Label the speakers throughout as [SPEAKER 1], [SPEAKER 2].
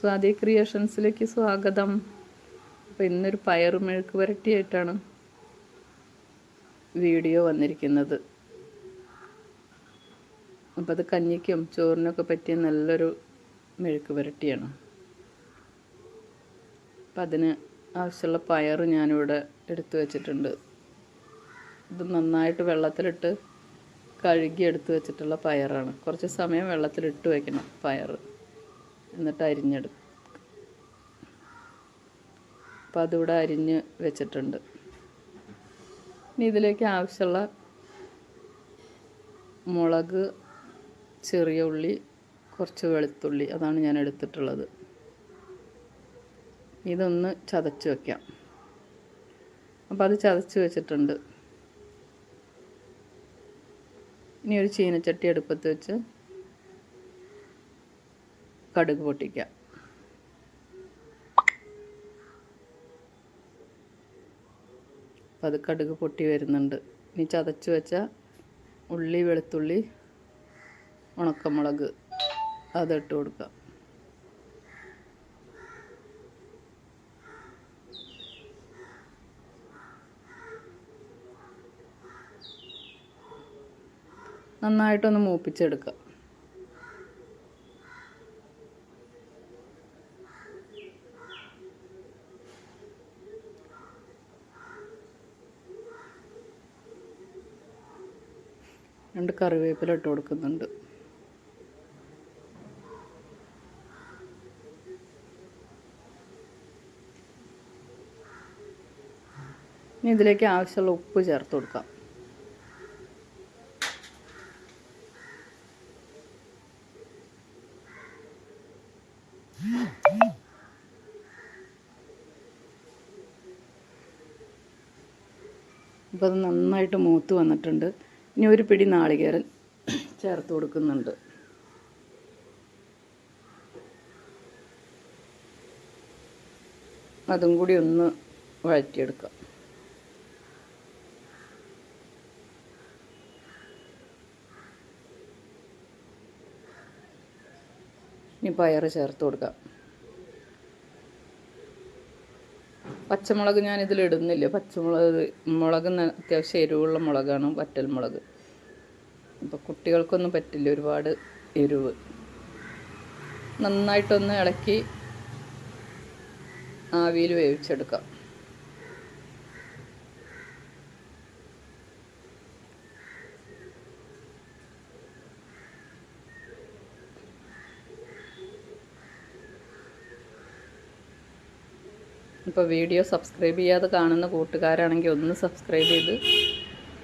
[SPEAKER 1] സ്വാതി ക്രിയേഷൻസിലേക്ക് സ്വാഗതം. അപ്പോൾ ഇന്നൊരു പയറ് മെഴുക്ക് വരട്ടിയായിട്ടാണ് വീഡിയോ വന്നിരിക്കുന്നത്. അപ്പോൾ അത് കഞ്ഞിക്കും ചോറിനൊക്കെ പറ്റിയ നല്ലൊരു മെഴുക്ക് വരട്ടിയാണ് അപ്പം അതിന് ആവശ്യമുള്ള പയർ ഞാനിവിടെ എടുത്തു വച്ചിട്ടുണ്ട്. ഇത് നന്നായിട്ട് വെള്ളത്തിലിട്ട് കഴുകി എടുത്തു വെച്ചിട്ടുള്ള പയറാണ്. കുറച്ച് സമയം വെള്ളത്തിലിട്ട് വയ്ക്കണം പയർ എന്നിട്ട് അരിഞ്ഞെടുക്കും. അപ്പോൾ അതിവിടെ അരിഞ്ഞ് വെച്ചിട്ടുണ്ട്. ഇനി ഇതിലേക്ക് ആവശ്യമുള്ള മുളക് ചെറിയ ഉള്ളി കുറച്ച് വെളുത്തുള്ളി അതാണ് ഞാൻ എടുത്തിട്ടുള്ളത്. ഇതൊന്ന് ചതച്ച് വയ്ക്കാം അപ്പോൾ അത് ചതച്ച് വെച്ചിട്ടുണ്ട്. ഇനി ഒരു ചീനച്ചട്ടി അടുപ്പത്ത് വെച്ച് കടുക് പൊട്ടിക്കുക അപ്പം അത് കടുക് പൊട്ടി വരുന്നുണ്ട്. ഇനി ചതച്ച് വെച്ച ഉള്ളി വെളുത്തുള്ളി ഉണക്കമുളക് അതിട്ട് കൊടുക്കുക നന്നായിട്ടൊന്ന് മൂപ്പിച്ചെടുക്കാം. രണ്ട് കറിവേപ്പില ഇട്ട് കൊടുക്കുന്നുണ്ട്. ഇനി ഇതിലേക്ക് ആവശ്യമുള്ള ഉപ്പ് ചേർത്ത് കൊടുക്കാം. അപ്പോൾ അത് നന്നായിട്ട് മൂത്ത് വന്നിട്ടുണ്ട്. ഇനി ഒരു പിടി നാളികേരൻ ചേർത്ത് കൊടുക്കുന്നുണ്ട്. അതും കൂടി ഒന്ന് വഴറ്റിയെടുക്കാം. ഇനി പയർ ചേർത്ത് കൊടുക്കാം. പച്ചമുളക് ഞാൻ ഇതിലിടുന്നില്ല പച്ചമുളക് മുളക് അത്യാവശ്യം എരിവുള്ള മുളകാണ് വറ്റൽ മുളക്. അപ്പോൾ കുട്ടികൾക്കൊന്നും പറ്റില്ല ഒരുപാട് എരിവ്. നന്നായിട്ടൊന്ന് ഇളക്കി ആവിയിൽ വേവിച്ചെടുക്കാം. ഇപ്പോൾ വീഡിയോ സബ്സ്ക്രൈബ് ചെയ്യാതെ കാണുന്ന കൂട്ടുകാരാണെങ്കിൽ ഒന്ന് സബ്സ്ക്രൈബ് ചെയ്ത്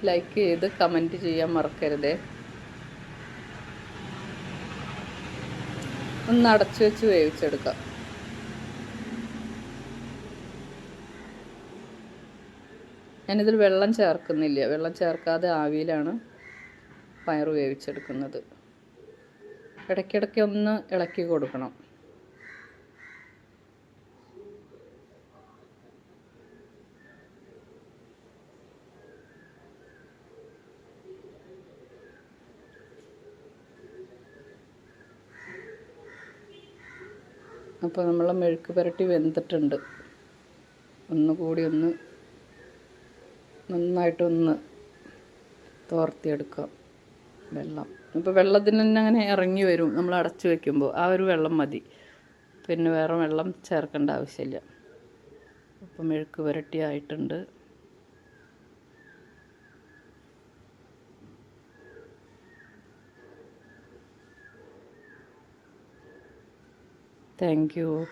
[SPEAKER 1] ലൈക്ക് ചെയ്ത് കമന്റ് ചെയ്യാൻ മറക്കരുതേ. ഒന്ന് അടച്ചു വെച്ച് വേവിച്ചെടുക്കാം. ഞാനിതിൽ വെള്ളം ചേർക്കുന്നില്ല. വെള്ളം ചേർക്കാതെ ആവിയിലാണ് പയർ വേവിച്ചെടുക്കുന്നത്. ഇടയ്ക്കിടയ്ക്ക് ഒന്ന് ഇളക്കി കൊടുക്കണം. അപ്പോൾ നമ്മൾ മെഴുക്ക് പുരട്ടി വെന്തിട്ടുണ്ട്. ഒന്നുകൂടി ഒന്ന് നന്നായിട്ടൊന്ന് തോർത്തിയെടുക്കാം. വെള്ളം. ഇപ്പോൾ വെള്ളത്തിന് തന്നെ അങ്ങനെ ഇറങ്ങി വരും. നമ്മൾ അടച്ചു വയ്ക്കുമ്പോൾ ആ ഒരു വെള്ളം മതി. പിന്നെ വേറെ വെള്ളം ചേർക്കേണ്ട ആവശ്യമില്ല. അപ്പോൾ മെഴുക്ക് പുരട്ടി ആയിട്ടുണ്ട്. Thank you.